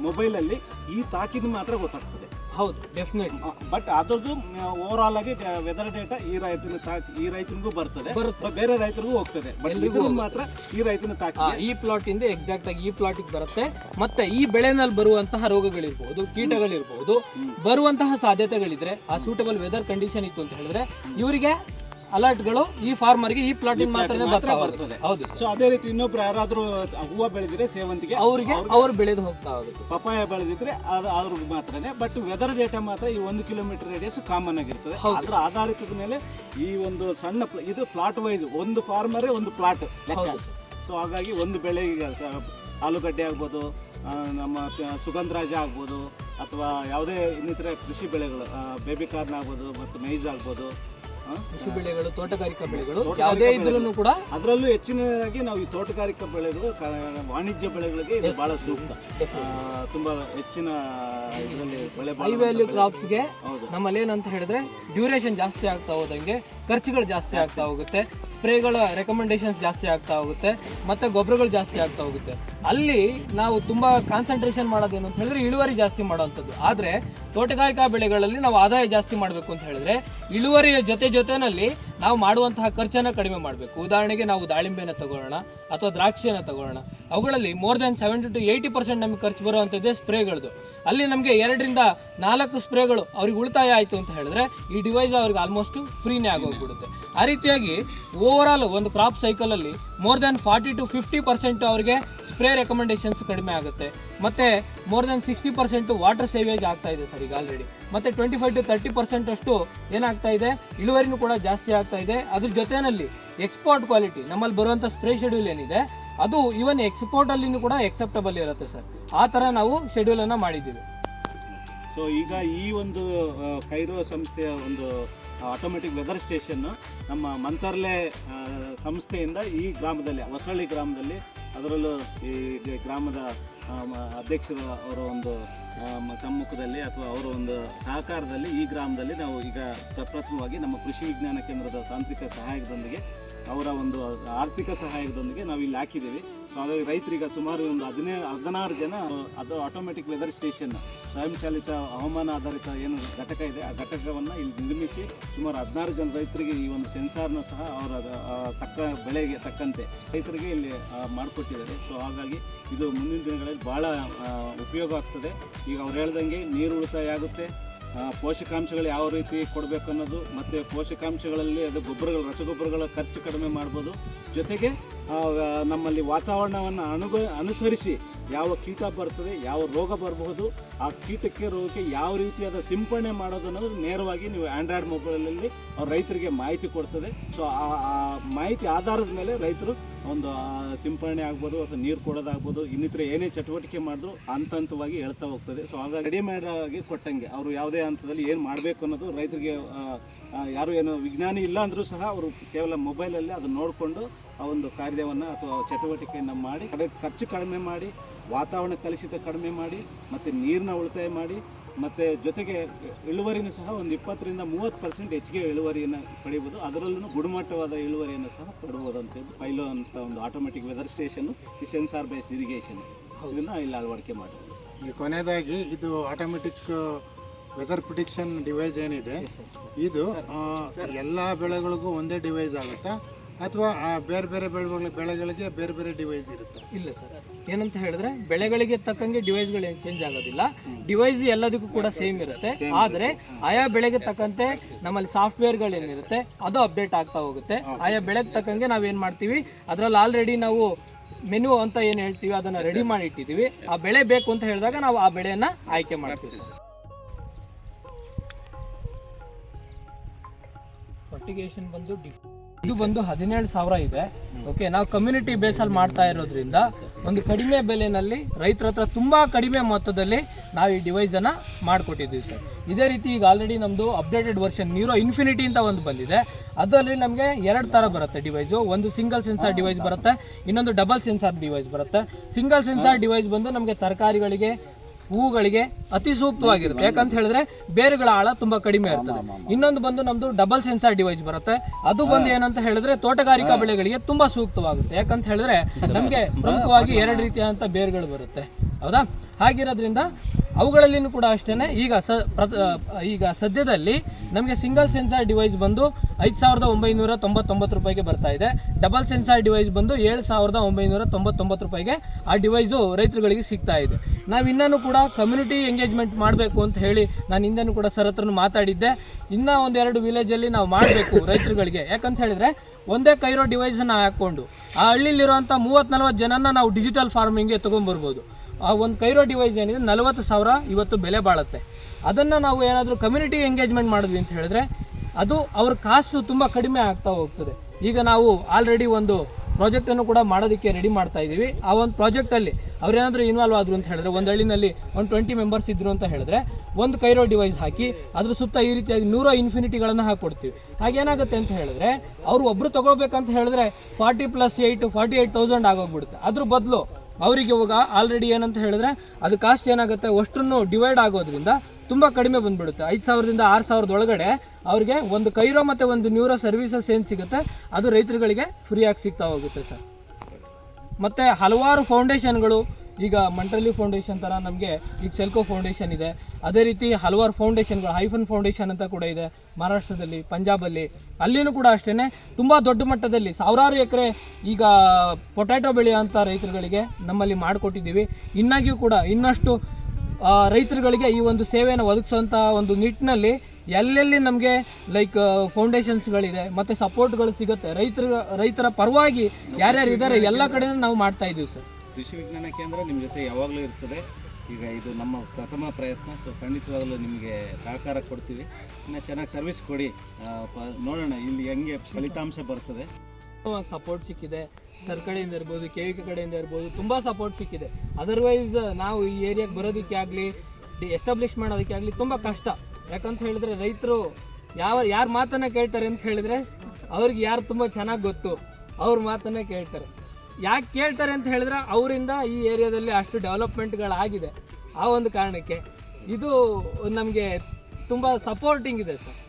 ಮೊಬೈಲಲ್ಲಿ ಈ ತಾಕಿದ ಮಾತ್ರ ಗೊತ್ತಾಗ್ತದೆ. ಹೌದು ಡೆಫಿನೆಟ್ ಬಟ್ ಅದರದ್ದು ಓವರ್ ಆಲ್ ಆಗಿ ವೆದರ್ ಡೇಟಾ ಈ ರೈತನ ತಾಕ್ ಈ ರೈತನಿಗೂ ಬರ್ತದೆ. ಬೇರೆ ರೈತರಿಗೂ ಹೋಗ್ತದೆ. ಬಟ್ ಮಾತ್ರ ಈ ರೈತನ ತಾಕಿ ಈ ಪ್ಲಾಟ್ ಇಂದ ಎಕ್ಸಾಕ್ಟ್ ಆಗಿ ಈ ಪ್ಲಾಟಿಗೆ ಬರುತ್ತೆ. ಮತ್ತೆ ಈ ಬೆಳೆನಲ್ಲಿ ಬರುವಂತಹ ರೋಗಗಳಿರ್ಬಹುದು ಕೀಟಗಳಿರ್ಬಹುದು ಬರುವಂತಹ ಸಾಧ್ಯತೆಗಳಿದ್ರೆ ಆ ಸೂಟಬಲ್ ವೆದರ್ ಕಂಡೀಷನ್ ಇತ್ತು ಅಂತ ಹೇಳಿದ್ರೆ ಇವರಿಗೆ ಅಲರ್ಟ್ಗಳು ಈ ಫಾರ್ಮರ್ಗೆ ಈ ಪ್ಲಾಟಿನ ಮಾತ್ರ ಮಾತ್ರ ಬರ್ತಾ ಬರ್ತದೆ. ಹೌದು ಸೊ ಅದೇ ರೀತಿ ಇನ್ನೊಬ್ರು ಯಾರಾದ್ರೂ ಹೂವು ಬೆಳೆದಿದ್ರೆ ಸೇವಂತಿಗೆ ಅವ್ರಿಗೆ ಅವ್ರು ಬೆಳೆದು ಹೋಗ್ತಾ ಹೋಗುತ್ತೆ ಪಪಾಯ ಬೆಳೆದಿದ್ರೆ ಅದು ಅವ್ರಿಗೆ ಮಾತ್ರನೇ ಬಟ್ ವೆದರ್ ಡೇಟಾ ಮಾತ್ರ ಈ ಒಂದು ಕಿಲೋಮೀಟರ್ ರೇಡಿಯಸ್ ಕಾಮನ್ ಆಗಿರ್ತದೆ. ಅದರ ಆಧಾರಿತದ ಮೇಲೆ ಈ ಒಂದು ಸಣ್ಣ ಇದು ಪ್ಲಾಟ್ ವೈಸ್ ಒಂದು ಫಾರ್ಮರೇ ಒಂದು ಪ್ಲಾಟ್ ಲೆಕ್ಕ. ಸೊ ಹಾಗಾಗಿ ಒಂದು ಬೆಳೆ ಆಲೂಗಡ್ಡೆ ಆಗ್ಬೋದು ನಮ್ಮ ಸುಗಂಧರಾಜ ಆಗ್ಬೋದು ಅಥವಾ ಯಾವುದೇ ಇನ್ನಿತರ ಕೃಷಿ ಬೆಳೆಗಳು ಬೇಬಿ ಕಾರ್ನ್ ಆಗ್ಬೋದು ಮತ್ತು ಮೈಜ್ ಆಗ್ಬೋದು ಕೃಷಿ ಬೆಳೆಗಳು ತೋಟಗಾರಿಕಾ ಬೆಳೆಗಳು ಯಾವುದೇ. ಇದ್ರೂ ಕೂಡ ಅದರಲ್ಲೂ ಹೆಚ್ಚಿನದಾಗಿ ನಾವು ಈ ತೋಟಗಾರಿಕಾ ಬೆಳೆಗಳು ವಾಣಿಜ್ಯ ಬೆಳೆಗಳಿಗೆ ಇದು ಬಹಳ ಸೂಕ್ತ. ತುಂಬಾ ಹೆಚ್ಚಿನ ಇದರಲ್ಲಿ ಬೆಳೆ ಹೈ ವ್ಯಾಲ್ಯೂ. ಕ್ರಾಪ್ಸ್ಗೆ ನಮ್ಮಲ್ಲಿ ಏನಂತ ಹೇಳಿದ್ರೆ ಡ್ಯೂರೇಷನ್ ಜಾಸ್ತಿ ಆಗ್ತಾ ಹೋದಂಗೆ ಖರ್ಚುಗಳು ಜಾಸ್ತಿ ಆಗ್ತಾ ಹೋಗುತ್ತೆ. ಸ್ಪ್ರೇಗಳ ರೆಕಮೆಂಡೇಶನ್ಸ್ ಜಾಸ್ತಿ ಆಗ್ತಾ ಹೋಗುತ್ತೆ. ಮತ್ತೆ ಗೊಬ್ಬರಗಳು ಜಾಸ್ತಿ ಆಗ್ತಾ ಹೋಗುತ್ತೆ. ಅಲ್ಲಿ ನಾವು ತುಂಬಾ ಕಾನ್ಸಂಟ್ರೇಷನ್ ಮಾಡೋದೇನು ಅಂತ ಹೇಳಿದ್ರೆ ಇಳುವರಿ ಜಾಸ್ತಿ ಮಾಡುವಂಥದ್ದು ಆದರೆ ತೋಟಗಾರಿಕಾ ಬೆಳೆಗಳಲ್ಲಿ ನಾವು ಆದಾಯ ಜಾಸ್ತಿ ಮಾಡಬೇಕು ಅಂತ ಹೇಳಿದ್ರೆ ಇಳುವರಿಯ ಜೊತೆ ಜೊತೆನಲ್ಲಿ ನಾವು ಮಾಡುವಂತಹ ಖರ್ಚನ್ನು ಕಡಿಮೆ ಮಾಡಬೇಕು. ಉದಾಹರಣೆಗೆ ನಾವು ದಾಳಿಂಬೆನ ತಗೊಳ್ಳೋಣ ಅಥವಾ ದ್ರಾಕ್ಷಿಯನ್ನು ತಗೊಳ್ಳೋಣ. ಅವುಗಳಲ್ಲಿ more than seventy to eighty percent ನಮಗೆ ಖರ್ಚು ಬರುವಂಥದ್ದೇ ಸ್ಪ್ರೇಗಳದ್ದು ಅಲ್ಲಿ ನಮಗೆ ಎರಡರಿಂದ ನಾಲ್ಕು ಸ್ಪ್ರೇಗಳು ಅವ್ರಿಗೆ ಉಳಿತಾಯ ಆಯಿತು ಅಂತ ಹೇಳಿದ್ರೆ ಈ ಡಿವೈಸ್ ಅವ್ರಿಗೆ ಆಲ್ಮೋಸ್ಟ್ ಫ್ರೀನೇ ಆಗೋಗ್ಬಿಡುತ್ತೆ. ಆ ರೀತಿಯಾಗಿ ಓವರ್ ಒಂದು crop ಸೈಕಲಲ್ಲಿ more than forty to fifty percent ಅವರಿಗೆ ಸ್ಪ್ರೇ ರೆಕಮೆಂಡೇಶನ್ಸ್ ಕಡಿಮೆ ಆಗುತ್ತೆ. ಮತ್ತೆ more than sixty percent water sewage ಆಗ್ತಾ ಇದೆ ಸರ್ ಈಗ ಆಲ್ರೆಡಿ ಮತ್ತೆ twenty five to thirty percent ಅಷ್ಟು ಏನಾಗ್ತಾ ಇದೆ? ಇಳುವರಿನೂ ಕೂಡ ಜಾಸ್ತಿ ಆಗ್ತಾ ಇದೆ. ಅದ್ರ ಜೊತೆನಲ್ಲಿ ಎಕ್ಸ್ಪೋರ್ಟ್ ಕ್ವಾಲಿಟಿ ನಮ್ಮಲ್ಲಿ ಬರುವಂಥ ಸ್ಪ್ರೇ ಶೆಡ್ಯೂಲ್ ಏನಿದೆ, ಅದು ಇವನ್ ಎಕ್ಸ್ಪೋರ್ಟ್ ಅಲ್ಲಿನೂ ಕೂಡ ಎಕ್ಸೆಪ್ಟಬಲ್ ಇರುತ್ತೆ ಸರ್. ಆ ಥರ ನಾವು ಶೆಡ್ಯೂಲ್ ಅನ್ನ ಮಾಡಿದ್ದೀವಿ. ಸೊ ಈಗ ಈ ಒಂದು ಕೈರೋ ಸಂಸ್ಥೆಯ ಒಂದು ಆಟೋಮೆಟಿಕ್ ವೆದರ್ ಸ್ಟೇಷನ್ ನಮ್ಮ ಮಂತರ್ಲೆ ಸಂಸ್ಥೆಯಿಂದ ಈ ಗ್ರಾಮದಲ್ಲಿ, ಹೊಸಳ್ಳಿ ಗ್ರಾಮದಲ್ಲಿ, ಅದರಲ್ಲೂ ಈ ಗ್ರಾಮದ ಅಧ್ಯಕ್ಷರ ಅವರ ಒಂದು ಸಮ್ಮುಖದಲ್ಲಿ ಅಥವಾ ಅವರ ಒಂದು ಸಹಕಾರದಲ್ಲಿ ಈ ಗ್ರಾಮದಲ್ಲಿ ನಾವು ಈಗ ಪ್ರಪ್ರಥಮವಾಗಿ ನಮ್ಮ ಕೃಷಿ ವಿಜ್ಞಾನ ಕೇಂದ್ರದ ತಾಂತ್ರಿಕ ಸಹಾಯದೊಂದಿಗೆ ಅವರ ಒಂದು ಆರ್ಥಿಕ ಸಹಾಯದೊಂದಿಗೆ ನಾವು ಇಲ್ಲಿ ಹಾಕಿದ್ದೀವಿ. ಸೊ ಹಾಗಾಗಿ ರೈತರಿಗೆ ಸುಮಾರು ಒಂದು ಹದಿನೈದು ಹದಿನಾರು ಜನ, ಅದು ಆಟೋಮೆಟಿಕ್ ವೆದರ್ ಸ್ಟೇಷನ್ ಸ್ವಯಂಚಾಲಿತ ಹವಾಮಾನ ಆಧಾರಿತ ಏನು ಘಟಕ ಇದೆ, ಆ ಘಟಕವನ್ನು ಇಲ್ಲಿ ನಿರ್ಮಿಸಿ ಸುಮಾರು ಹದಿನಾರು ಜನ ರೈತರಿಗೆ ಈ ಒಂದು ಸೆನ್ಸಾರ್ನ ಸಹ ಅವರ ತಕ್ಕ ಬೆಳೆಗೆ ತಕ್ಕಂತೆ ರೈತರಿಗೆ ಇಲ್ಲಿ ಮಾಡಿಕೊಟ್ಟಿದ್ದಾರೆ. ಸೊ ಹಾಗಾಗಿ ಇದು ಮುಂದಿನ ದಿನಗಳಲ್ಲಿ ಭಾಳ ಉಪಯೋಗ ಆಗ್ತದೆ. ಈಗ ಅವ್ರು ಹೇಳ್ದಂಗೆ ನೀರು ಉಳಿತಾಯ ಆಗುತ್ತೆ. ಪೋಷಕಾಂಶಗಳು ಯಾವ ರೀತಿ ಕೊಡಬೇಕು ಅನ್ನೋದು, ಮತ್ತು ಪೋಷಕಾಂಶಗಳಲ್ಲಿ ಅದು ಗೊಬ್ಬರಗಳು, ರಸಗೊಬ್ಬರಗಳ ಖರ್ಚು ಕಡಿಮೆ ಮಾಡ್ಬೋದು. ಜೊತೆಗೆ ನಮ್ಮಲ್ಲಿ ವಾತಾವರಣವನ್ನು ಅನುಗ ಅನುಸರಿಸಿ ಯಾವ ಕೀಟ ಬರ್ತದೆ, ಯಾವ ರೋಗ ಬರಬಹುದು, ಆ ಕೀಟಕ್ಕೆ ರೋಗಕ್ಕೆ ಯಾವ ರೀತಿಯಾದ ಸಿಂಪಡಣೆ ಮಾಡೋದು ಅನ್ನೋದು ನೇರವಾಗಿ ನೀವು ಆಂಡ್ರಾಯ್ಡ್ ಮೊಬೈಲಲ್ಲಿ ಅವ್ರ ರೈತರಿಗೆ ಮಾಹಿತಿ ಕೊಡ್ತದೆ. ಸೊ ಆ ಮಾಹಿತಿ ಆಧಾರದ ಮೇಲೆ ರೈತರು ಒಂದು ಸಿಂಪಡಣೆ ಆಗ್ಬೋದು ಅಥವಾ ನೀರು ಕೊಡೋದಾಗ್ಬೋದು, ಇನ್ನಿತರ ಏನೇ ಚಟುವಟಿಕೆ ಮಾಡಿದ್ರು ಹಂತ ಹಂತವಾಗಿ ಹೇಳ್ತಾ ಹೋಗ್ತದೆ. ಸೊ ಹಾಗಾಗಿ ರೆಡಿಮೇಡ್ ಆಗಿ ಕೊಟ್ಟಂಗೆ ಅವರು ಯಾವುದೇ ಹಂತದಲ್ಲಿ ಏನು ಮಾಡಬೇಕು ಅನ್ನೋದು ರೈತರಿಗೆ ಯಾರು ಏನು ವಿಜ್ಞಾನಿ ಇಲ್ಲ ಅಂದರೂ ಸಹ ಅವರು ಕೇವಲ ಮೊಬೈಲಲ್ಲಿ ಅದನ್ನು ನೋಡಿಕೊಂಡು ಆ ಒಂದು ಕಾರ್ಯವನ್ನು ಅಥವಾ ಚಟುವಟಿಕೆಯನ್ನು ಮಾಡಿ ಕಡೆ ಖರ್ಚು ಕಡಿಮೆ ಮಾಡಿ ವಾತಾವರಣ ಕಲುಷಿತ ಕಡಿಮೆ ಮಾಡಿ ಮತ್ತು ನೀರನ್ನ ಉಳಿತಾಯ ಮಾಡಿ ಮತ್ತು ಜೊತೆಗೆ ಇಳುವರಿನೂ ಸಹ ಒಂದು ಇಪ್ಪತ್ತರಿಂದ ಮೂವತ್ತು ಪರ್ಸೆಂಟ್ ಹೆಚ್ಚಿಗೆ ಇಳುವರಿಯನ್ನು ಪಡೆಯಬಹುದು. ಅದರಲ್ಲೂ ಗುಣಮಟ್ಟವಾದ ಇಳುವರಿಯನ್ನು ಸಹ ಪಡ್ಬೋದು ಅಂತೇಳಿ ಪೈಲೋ ಅಂತ ಒಂದು ಆಟೋಮೆಟಿಕ್ ವೆದರ್ ಸ್ಟೇಷನ್ ಈ ಸೆನ್ಸಾರ್ ಬೇಸ್ಡ್ ಇರಿಗೇಷನ್ ಇದನ್ನು ಇಲ್ಲಿ ಅಳವಡಿಕೆ ಮಾಡಿ ಈ ಕೊನೆಯದಾಗಿ ಇದು ಆಟೋಮೆಟಿಕ್ ವೆದರ್ ಪ್ರಿಡಿಕ್ಷನ್ ಡಿವೈಸ್ ಏನಿದೆ? ಇದು ಎಲ್ಲ ಬೆಳೆಗಳಿಗೂ ಒಂದೇ ಡಿವೈಸ್ ಆಗುತ್ತಾ? ಅಥವಾ ಆ ಬೇರೆ ಬೇರೆ ಬೆಳೆಗಳ ಬೆಳೆಗಳಿಗೆ ಬೇರೆ ಬೇರೆ ಡಿವೈಸ್ ಇರುತ್ತೆ. ಇಲ್ಲ ಸರ್. ಏನಂತ ಹೇಳಿದ್ರೆ ಬೆಳೆಗಳಿಗೆ ತಕ್ಕಂಗೆ ಡಿವೈಸ್ಗಳು ಏನು ಚೇಂಜ್ ಆಗೋದಿಲ್ಲ. ಡಿವೈಸ್ ಎಲ್ಲದಕ್ಕೂ ಕೂಡ ಸೇಮ್ ಇರುತ್ತೆ. ಆದರೆ ಆಯಾ ಬೆಳೆಗೆ ತಕ್ಕಂತೆ ನಮ್ಮಲ್ಲಿ ಸಾಫ್ಟ್ವೇರ್ಗಳು ಏನಿರುತ್ತೆ ಅದು ಅಪ್ಡೇಟ್ ಆಗ್ತಾ ಹೋಗುತ್ತೆ. ಆಯಾ ಬೆಳೆಗೆ ತಕ್ಕಂಗೆ ನಾವೇನು ಮಾಡ್ತೀವಿ ಅದ್ರಲ್ಲಿ ಆಲ್ರೆಡಿ ನಾವು ಮೆನು ಅಂತ ಏನು ಹೇಳ್ತೀವಿ ಅದನ್ನ ರೆಡಿ ಮಾಡಿ ಇಟ್ಟಿದ್ದೀವಿ ಆ ಬೆಳೆ ಬೇಕು ಅಂತ ಹೇಳಿದಾಗ ನಾವು ಆ ಬೆಳೆಯನ್ನು ಆಯ್ಕೆ ಮಾಡ್ತೀವಿ ಫರ್ಟಿಗೇಷನ್ ಬಂದು ಡಿ- ಇದು ಬಂದು ಹದಿನೇಳು ಸಾವಿರ ಇದೆ. ಓಕೆ ನಾವು ಕಮ್ಯುನಿಟಿ ಬೇಸಲ್ಲಿ ಮಾಡ್ತಾ ಇರೋದ್ರಿಂದ ಒಂದು ಕಡಿಮೆ ಬೆಲೆನಲ್ಲಿ ರೈತರ ಹತ್ರ ತುಂಬಾ ಕಡಿಮೆ ಮೊತ್ತದಲ್ಲಿ ನಾವು ಈ ಡಿವೈಸ್ ಅನ್ನ ಮಾಡಿಕೊಟ್ಟಿದ್ದೀವಿ ಸರ್ ಇದೇ ರೀತಿ ಈಗ ಆಲ್ರೆಡಿ ನಮ್ಮದು ಅಪ್ಡೇಟೆಡ್ ವರ್ಷನ್ ನೀರೋ ಇನ್ಫಿನಿಟಿ ಅಂತ ಒಂದು ಬಂದಿದೆ. ಅದರಲ್ಲಿ ನಮಗೆ ಎರಡು ಥರ ಬರುತ್ತೆ ಡಿವೈಸು ಒಂದು ಸಿಂಗಲ್ ಸೆನ್ಸಾರ್ ಡಿವೈಸ್ ಬರುತ್ತೆ, ಇನ್ನೊಂದು ಡಬಲ್ ಸೆನ್ಸಾರ್ ಡಿವೈಸ್ ಬರುತ್ತೆ. ಸಿಂಗಲ್ ಸೆನ್ಸಾರ್ ಡಿವೈಸ್ ಬಂದು ನಮಗೆ ತರಕಾರಿಗಳಿಗೆ ಹೂಗಳಿಗೆ ಅತಿ ಸೂಕ್ತವಾಗಿರುತ್ತೆ. ಯಾಕಂತ ಹೇಳಿದ್ರೆ ಬೇರುಗಳ ಆಳ ತುಂಬಾ ಕಡಿಮೆ ಇರ್ತದೆ. ಇನ್ನೊಂದು ಬಂದು ನಮ್ದು ಡಬಲ್ ಸೆನ್ಸಾರ್ ಡಿವೈಸ್ ಬರುತ್ತೆ. ಅದು ಬಂದು ಏನಂತ ಹೇಳಿದ್ರೆ ತೋಟಗಾರಿಕಾ ಬೆಳೆಗಳಿಗೆ ತುಂಬಾ ಸೂಕ್ತವಾಗುತ್ತೆ. ಯಾಕಂತ ಹೇಳಿದ್ರೆ ನಮಗೆ ಪ್ರಮುಖವಾಗಿ ಎರಡು ರೀತಿಯಾದಂಥ ಬೇರುಗಳು ಬರುತ್ತೆ. ಹೌದಾ? ಹಾಗಿರೋದ್ರಿಂದ ಅವುಗಳಲ್ಲಿನೂ ಕೂಡ ಅಷ್ಟೇನೆ. ಈಗ ಸ ಈಗ ಸದ್ಯದಲ್ಲಿ ನಮಗೆ ಸಿಂಗಲ್ ಸೆನ್ಸಾರ್ ಡಿವೈಸ್ ಬಂದು ಐದು ಸಾವಿರದ ಒಂಬೈನೂರ ತೊಂಬತ್ತೊಂಬತ್ತು ರೂಪಾಯಿಗೆ ಬರ್ತಾ ಇದೆ. ಡಬಲ್ ಸೆನ್ಸಾರ್ ಡಿವೈಸ್ ಬಂದು ಏಳು ಸಾವಿರದ ಒಂಬೈನೂರ ತೊಂಬತ್ತೊಂಬತ್ತು ರೂಪಾಯಿಗೆ ಆ ಡಿವೈಸು ರೈತರುಗಳಿಗೆ ಸಿಗ್ತಾ ಇದೆ. ನಾವು ಇನ್ನೂ ಕೂಡ ಕಮ್ಯುನಿಟಿ ಎಂಗೇಜ್ಮೆಂಟ್ ಮಾಡಬೇಕು ಅಂತ ಹೇಳಿ ನಾನು ಹಿಂದೆನೂ ಕೂಡ ಸರ್ ಹತ್ರ ಮಾತಾಡಿದ್ದೆ. ಇನ್ನೂ ಒಂದೆರಡು ವಿಲೇಜಲ್ಲಿ ನಾವು ಮಾಡಬೇಕು ರೈತರುಗಳಿಗೆ. ಯಾಕಂತ ಹೇಳಿದ್ರೆ ಒಂದೇ ಕೈರೋ ಡಿವೈಸನ್ನು ಹಾಕ್ಕೊಂಡು ಆ ಹಳ್ಳಿಲಿರುವಂಥ ಮೂವತ್ತು ನಲ್ವತ್ತು ಜನನ ನಾವು ಡಿಜಿಟಲ್ ಫಾರ್ಮಿಂಗ್ಗೆ ತೊಗೊಂಬರ್ಬೋದು ಆ ಒಂದು ಕೈರೋ ಡಿವೈಸ್ ಏನಿದೆ, ನಲವತ್ತು ಸಾವಿರ ಇವತ್ತು ಬೆಲೆ ಬಾಳುತ್ತೆ. ಅದನ್ನು ನಾವು ಏನಾದರೂ ಕಮ್ಯುನಿಟಿ ಎಂಗೇಜ್ಮೆಂಟ್ ಮಾಡಿದ್ವಿ ಅಂತ ಹೇಳಿದ್ರೆ, ಅದು ಅವ್ರ ಕಾಸ್ಟು ತುಂಬ ಕಡಿಮೆ ಆಗ್ತಾ ಹೋಗ್ತದೆ. ಈಗ ನಾವು ಆಲ್ರೆಡಿ ಒಂದು ಪ್ರಾಜೆಕ್ಟನ್ನು ಕೂಡ ಮಾಡೋದಕ್ಕೆ ರೆಡಿ ಮಾಡ್ತಾ ಇದ್ದೀವಿ. ಆ ಒಂದು ಪ್ರಾಜೆಕ್ಟಲ್ಲಿ ಅವರೇನಾದರೂ ಇನ್ವಾಲ್ವ್ ಆದ್ರು ಅಂತ ಹೇಳಿದ್ರೆ, ಒಂದು ಹಳ್ಳಿನಲ್ಲಿ ಒಂದು ಟ್ವೆಂಟಿ ಮೆಂಬರ್ಸ್ ಇದ್ರು ಅಂತ ಹೇಳಿದ್ರೆ, ಒಂದು ಕೈರೋ ಡಿವೈಸ್ ಹಾಕಿ, ಅದ್ರ ಸುತ್ತ ಈ ರೀತಿಯಾಗಿ ನೂರ ಇನ್ಫಿನಿಟಿಗಳನ್ನು ಹಾಕ್ಕೊಡ್ತೀವಿ ಹಾಗೇನಾಗುತ್ತೆ ಅಂತ ಹೇಳಿದ್ರೆ, ಅವರು ಒಬ್ಬರು ತಗೊಳ್ಬೇಕಂತ ಹೇಳಿದ್ರೆ forty plus eight forty eight thousand ಆಗೋಗ್ಬಿಡುತ್ತೆ. ಅದ್ರ ಬದಲು ಅವರಿಗೆ ಇವಾಗ ಆಲ್ರೆಡಿ ಏನಂತ ಹೇಳಿದ್ರೆ ಅದು ಕಾಸ್ಟ್ ಏನಾಗುತ್ತೆ? ಅಷ್ಟನ್ನು ಡಿವೈಡ್ ಆಗೋದ್ರಿಂದ ತುಂಬ ಕಡಿಮೆ ಬಂದ್ಬಿಡುತ್ತೆ. ಐದು ಸಾವಿರದಿಂದ ಆರು ಸಾವಿರದ ಒಳಗಡೆ ಅವ್ರಿಗೆ ಒಂದು ಕೈರೋ ಮತ್ತು ಒಂದು ನ್ಯೂರೋ ಸರ್ವಿಸಸ್ ಏನು ಸಿಗುತ್ತೆ? ಅದು ರೈತರುಗಳಿಗೆ ಫ್ರೀಯಾಗಿ ಸಿಗ್ತಾ ಹೋಗುತ್ತೆ ಸರ್. ಮತ್ತು ಹಲವಾರು ಫೌಂಡೇಶನ್ಗಳು ಈಗ ಮಂಟ್ರಲಿ ಫೌಂಡೇಶನ್ ಥರ ನಮಗೆ ಈಗ ಸೆಲ್ಕೋ ಫೌಂಡೇಶನ್ ಇದೆ. ಅದೇ ರೀತಿ ಹಲವಾರು ಫೌಂಡೇಶನ್ಗಳು ಹೈಫನ್ ಫೌಂಡೇಶನ್ ಅಂತ ಕೂಡ ಇದೆ ಮಹಾರಾಷ್ಟ್ರದಲ್ಲಿ ಪಂಜಾಬಲ್ಲಿ ಅಲ್ಲಿನೂ ಕೂಡ ಅಷ್ಟೇ ತುಂಬ ದೊಡ್ಡ ಮಟ್ಟದಲ್ಲಿ, ಸಾವಿರಾರು ಎಕರೆ ಈಗ ಪೊಟ್ಯಾಟೊ ಬೆಳೆಯುವಂಥ ರೈತರುಗಳಿಗೆ ನಮ್ಮಲ್ಲಿ ಮಾಡಿಕೊಟ್ಟಿದ್ದೀವಿ. ಇನ್ನಾಗಿಯೂ ಕೂಡ ಇನ್ನಷ್ಟು ರೈತರುಗಳಿಗೆ ಈ ಒಂದು ಸೇವೆಯನ್ನು ಒದಗಿಸುವಂಥ ಒಂದು ನಿಟ್ಟಿನಲ್ಲಿ ಎಲ್ಲೆಲ್ಲಿ ನಮಗೆ ಲೈಕ್ ಫೌಂಡೇಶನ್ಸ್ಗಳಿದೆ ಮತ್ತು ಸಪೋರ್ಟ್ಗಳು ಸಿಗುತ್ತೆ, ರೈತರ ರೈತರ ಪರವಾಗಿ ಯಾರ್ಯಾರು ಇದ್ದಾರೆ ಎಲ್ಲ ಕಡೆಯೂ ನಾವು ಮಾಡ್ತಾ ಇದ್ದೀವಿ ಸರ್. ಕೃಷಿ ವಿಜ್ಞಾನ ಕೇಂದ್ರ ನಿಮ್ಮ ಜೊತೆ ಯಾವಾಗಲೂ ಇರ್ತದೆ. ಈಗ ಇದು ನಮ್ಮ ಪ್ರಥಮ ಪ್ರಯತ್ನ ಸೊ ಖಂಡಿತವಾಗಲೂ ನಿಮಗೆ ಸಹಕಾರ ಕೊಡ್ತೀವಿ. ಇನ್ನು ಚೆನ್ನಾಗಿ ಸರ್ವಿಸ್ ಕೊಡಿ. ನೋಡೋಣ ಇಲ್ಲಿ ಹೆಂಗೆ ಫಲಿತಾಂಶ ಬರ್ತದೆ. ಸಪೋರ್ಟ್ ಸಿಕ್ಕಿದೆ. ಸರ್ ಕಡೆಯಿಂದ ಇರ್ಬೋದು ಕೆ ಕೆ ಕಡೆಯಿಂದ ಇರ್ಬೋದು, ತುಂಬ ಸಪೋರ್ಟ್ ಸಿಕ್ಕಿದೆ. ಅದರ್ವೈಸ್ ನಾವು ಈ ಏರಿಯಾಗೆ ಬರೋದಕ್ಕೆ ಆಗಲಿ ಎಸ್ಟಾಬ್ಲಿಷ್ ಮಾಡೋದಕ್ಕೆ ಆಗಲಿ ತುಂಬ ಕಷ್ಟ. ಯಾಕಂತ ಹೇಳಿದ್ರೆ ರೈತರು ಯಾವ, ಯಾರ ಮಾತನ್ನ ಕೇಳ್ತಾರೆ ಅಂತ ಹೇಳಿದ್ರೆ, ಅವ್ರಿಗೆ ಯಾರು ತುಂಬ ಚೆನ್ನಾಗಿ ಗೊತ್ತು, ಅವ್ರ ಮಾತನ್ನೇ ಕೇಳ್ತಾರೆ. ಯಾಕೆ ಕೇಳ್ತಾರೆ ಅಂತ ಹೇಳಿದ್ರೆ ಅವರಿಂದ ಈ ಏರಿಯಾದಲ್ಲಿ ಅಷ್ಟು ಡೆವಲಪ್ಮೆಂಟ್ಗಳಾಗಿದೆ ಆ ಒಂದು ಕಾರಣಕ್ಕೆ. ಇದು ನಮಗೆ ತುಂಬ ಸಪೋರ್ಟಿಂಗ್ ಇದೆ ಸರ್.